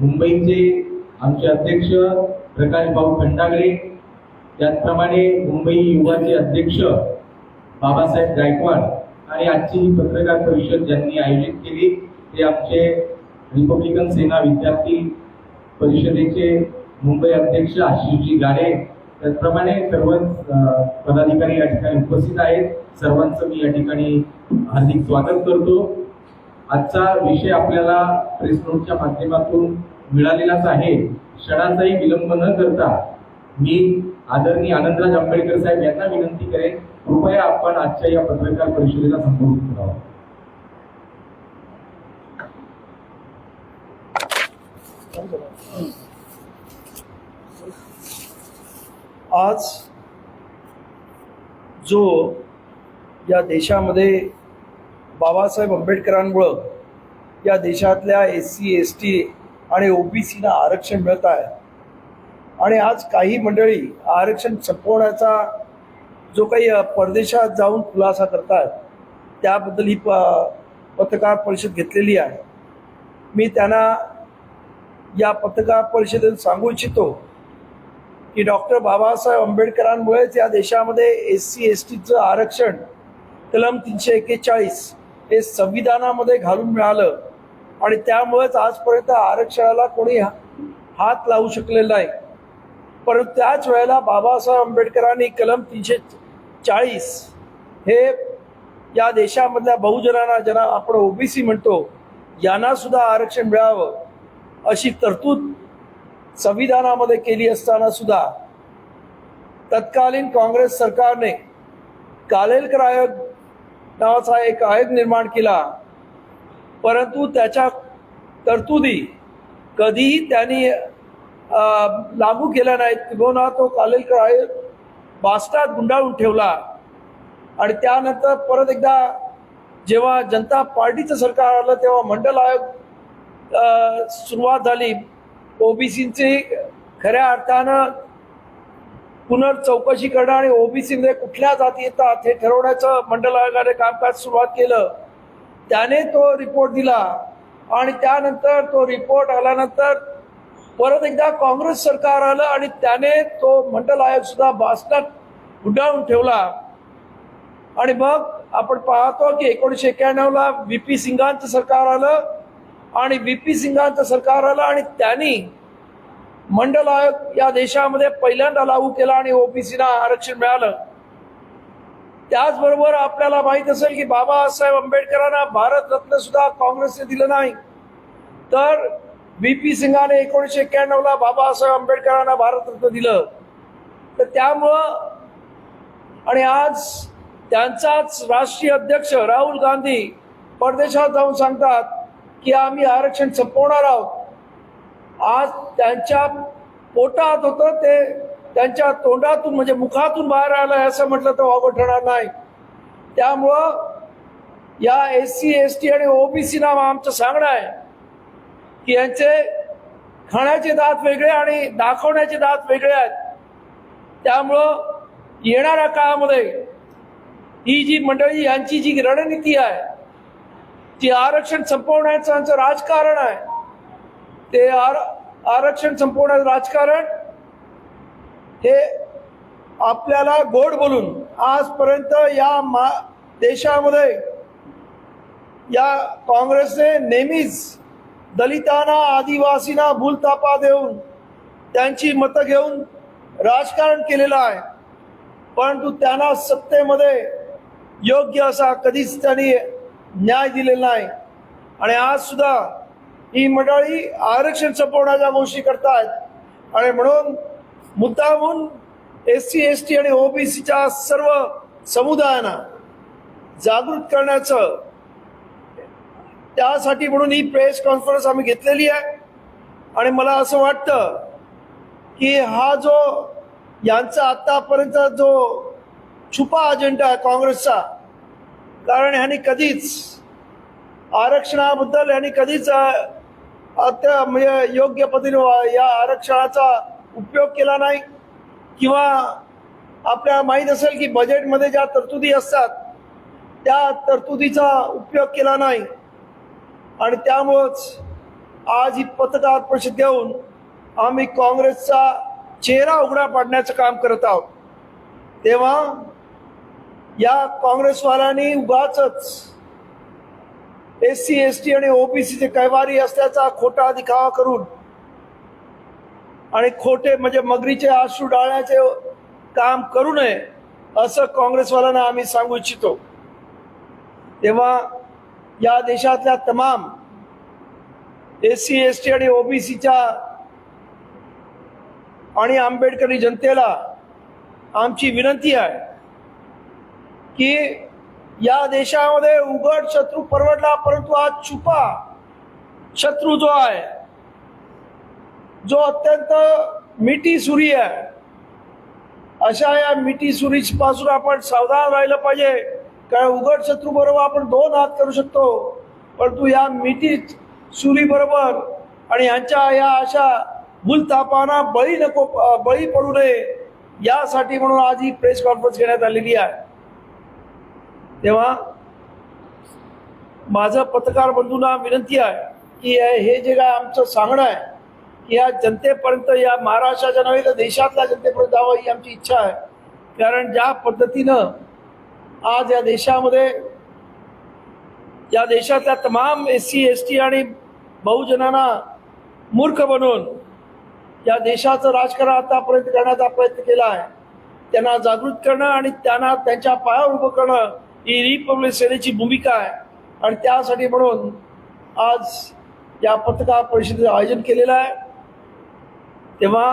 मुंबईचे आमचे अध्यक्ष प्रकाश भाऊ खंडागळे त्याचप्रमाणे मुंबई युवाचे अध्यक्ष बाबासाहेब गायकवाड आणि आजची ही पत्रकार परिषद ज्यांनी आयोजित केली ते आमचे रिपब्लिकन सेना विद्यार्थी परिषदेचे मुंबई अध्यक्ष आशिषजी गाडे त्याचप्रमाणे सर्व पदाधिकारी या ठिकाणी उपस्थित आहेत. सर्वांचं मी या ठिकाणी हार्दिक स्वागत करतो. आजचा विषय आपल्याला प्रेस नोटच्या माध्यमातून मिळालेलाच आहे. क्षणाचाही विलंब न करता मी आदरणीय आनंदराज आंबेडकर साहेब यांना विनंती करेन कृपया आपण आजच्या या पत्रकार परिषदेला संबोधित करावं. आज जो या देशामध्ये बाबासाहेब आंबेडकरांमुळं या देशातल्या एस सी एस टी आणि ओबीसीना आरक्षण मिळत आहे आणि आज काही मंडळी आरक्षण संपवण्याचा जो काही परदेशात जाऊन खुलासा करतात त्याबद्दल ही प पत्रकार परिषद घेतलेली आहे. मी त्यांना या पत्रकार परिषदेत सांगू इच्छितो की डॉक्टर बाबासाहेब आंबेडकरांमुळेच या देशामध्ये एस सी एस टीचं आरक्षण कलम तीनशे एक्केचाळीस हे संविधानामध्ये घालून मिळालं. आणि त्यामुळेच आजपर्यंत आरक्षणाला कोणी हा- हात लावू शकलेला नाही. परंतु त्याच वेळेला बाबासाहेब आंबेडकरांनी कलम तीनशे चाळीस हे या देशामधल्या बहुजनांना ज्यांना आपण ओबीसी म्हणतो यांना सुद्धा आरक्षण मिळावं अशी तरतूद संविधानामध्ये केली असताना सुद्धा तत्कालीन काँग्रेस सरकारने कालेलकर आयोग नावाचा एक आयोग निर्माण केला. परंतु त्याच्या तरतुदी कधीही त्यांनी लागू केल्या नाहीत. किंवा तो कालेलकर आयोग बास्टात गुंडाळून ठेवला. आणि त्यानंतर परत एकदा जेव्हा जनता पार्टीचं सरकार आलं तेव्हा मंडल आयोग सुरुवात झाली. ओबीसींची खऱ्या अर्थानं पुनर्चौकशी करणं आणि ओबीसीमध्ये कुठल्या जाती येतात हे ठरवण्याचं मंडल आयोगाने कामकाज सुरुवात केलं. त्याने तो रिपोर्ट दिला. आणि त्यानंतर तो रिपोर्ट आल्यानंतर परत एकदा काँग्रेस सरकार आलं आणि त्याने तो मंडल आयोग सुद्धा बास्टात गुंडाळून ठेवला. आणि मग आपण पाहतो की एकोणीसशे एक्क्याण्णवला व्ही पी सिंगांचं सरकार आलं आणि व्ही पी सिंगांचं सरकार आलं आणि त्यांनी मंडल आयोग या देशामध्ये पहिल्यांदा लागू केला आणि ओबीसीला आरक्षण मिळालं. त्याचबरोबर आपल्याला माहीत असेल की बाबासाहेब आंबेडकरांना भारतरत्न सुद्धा काँग्रेसने दिलं नाही. तर बी पी सिंगाने एकोणीसशे एक्क्याण्णवला बाबासाहेब आंबेडकरांना भारतरत्न दिलं. तर त्यामुळं आणि आज त्यांचाच राष्ट्रीय अध्यक्ष राहुल गांधी परदेशात जाऊन सांगतात की आम्ही आरक्षण संपवणार आहोत. आज त्यांच्या पोटात होतं ते त्यांच्या तोंडातून म्हणजे मुखातून बाहेर आलं असं म्हटलं तर वावं ठरणार नाही. त्यामुळं या एस सी एस टी आणि ओबीसीना आमचं सांगणं आहे की यांचे खाण्याचे दात वेगळे आणि दाखवण्याचे दात वेगळे आहेत. त्यामुळं येणाऱ्या काळामध्ये ही जी मंडळी यांची जी रणनीती आहे ती आरक्षण संपवण्याचं यांचं राजकारण आहे. ते आर आरक्षण संपवण्याचं राजकारण हे आपल्याला गोड बोलून आजपर्यंत या मा देशामध्ये या काँग्रेसने नेहमीच दलितांना आदिवासींना भूलतापा देऊन त्यांची मतं घेऊन राजकारण केलेलं आहे. परंतु त्यांना सत्तेमध्ये योग्य असा कधीच त्यांनी न्याय दिलेला नाही. आणि आज सुद्धा ही मंडळी आरक्षण संपवण्याच्या गोष्टी करतायत. आणि म्हणून मुद्दामून एस सी एस टी आणि ओबीसीच्या सर्व समुदायांना जागृत करण्याचं त्यासाठी म्हणून ही प्रेस कॉन्फरन्स आम्ही घेतलेली आहे. आणि मला असं वाटतं की हा जो यांचा आतापर्यंत जो छुपा अजेंडा आहे काँग्रेसचा कारण ह्यांनी कधीच आरक्षणाबद्दल ह्यांनी कधीच अत्या अत्य म्हणजे योग्य पद्धतीने या आरक्षणाचा उपयोग केला नाही किंवा आपल्याला माहीत असेल की बजेटमध्ये ज्या तरतुदी असतात त्या तरतुदीचा उपयोग केला नाही. आणि त्यामुळंच आज ही पत्रकार परिषद घेऊन आम्ही काँग्रेसचा चेहरा उघडा पाडण्याचं काम करत आहोत. तेव्हा या काँग्रेसवाल्यांनी उगाच एस सी एस टी आणि ओबीसीचे कैवारी असल्याचा खोटा दिखावा करून आणि खोटे म्हणजे मगरीचे आसू डाळण्याचे काम करू नये असं काँग्रेसवाल्यांना आम्ही सांगू इच्छितो. तेव्हा या देशातल्या तमाम एस सी एस टी आणि ओबीसीच्या आणि आंबेडकरी जनतेला आमची विनंती आहे की या देशामध्ये उघड शत्रू परवडला परंतु आज छुपा शत्रू जो आहे जो अत्यंत मिठी सुरी आहे अशा या मिठी सुरीपासून आपण सावधान राहिलं पाहिजे. कारण उघड शत्रू बरोबर आपण दोन हात करू शकतो परंतु या मिठी सुरी बरोबर आणि यांच्या या अशा भूलतापांना बळी नको बळी पडू नये यासाठी म्हणून आज ही प्रेस कॉन्फरन्स घेण्यात आलेली आहे. तेव्हा माझं पत्रकार बंधूंना विनंती आहे की हे जे काय आमचं सांगणं आहे या जनतेपर्यंत या महाराष्ट्राच्या नव्हे तर देशातल्या जनतेपर्यंत जावं ही आमची इच्छा आहे. कारण ज्या पद्धतीनं आज या देशामध्ये या देशातल्या तमाम एस सी एस टी आणि बहुजनांना मूर्ख बनवून या देशाचं राजकारण आतापर्यंत करण्याचा प्रयत्न केला आहे. त्यांना जागृत करणं आणि त्यांना त्यांच्या पायावर उभं करणं ही रिपब्लिक सेनेची भूमिका आहे. आणि त्यासाठी म्हणून आज या पत्रकार परिषदेचं आयोजन केलेलं आहे. तेव्हा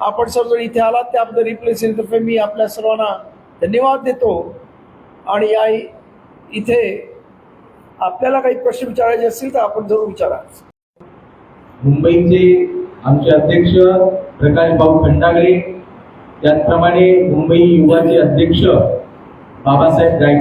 आपण सर्वजण इथे आलात त्याबद्दल रिप्लेस सेनेतर्फे मी आपल्या सर्वांना धन्यवाद देतो. आणि या इथे आपल्याला काही प्रश्न विचारायचे असतील तर आपण जरूर विचारा. मुंबईचे आमचे अध्यक्ष प्रकाश भाऊ खंडागळे त्याचप्रमाणे मुंबई युवाचे अध्यक्ष बाबासाहेब गायकवाड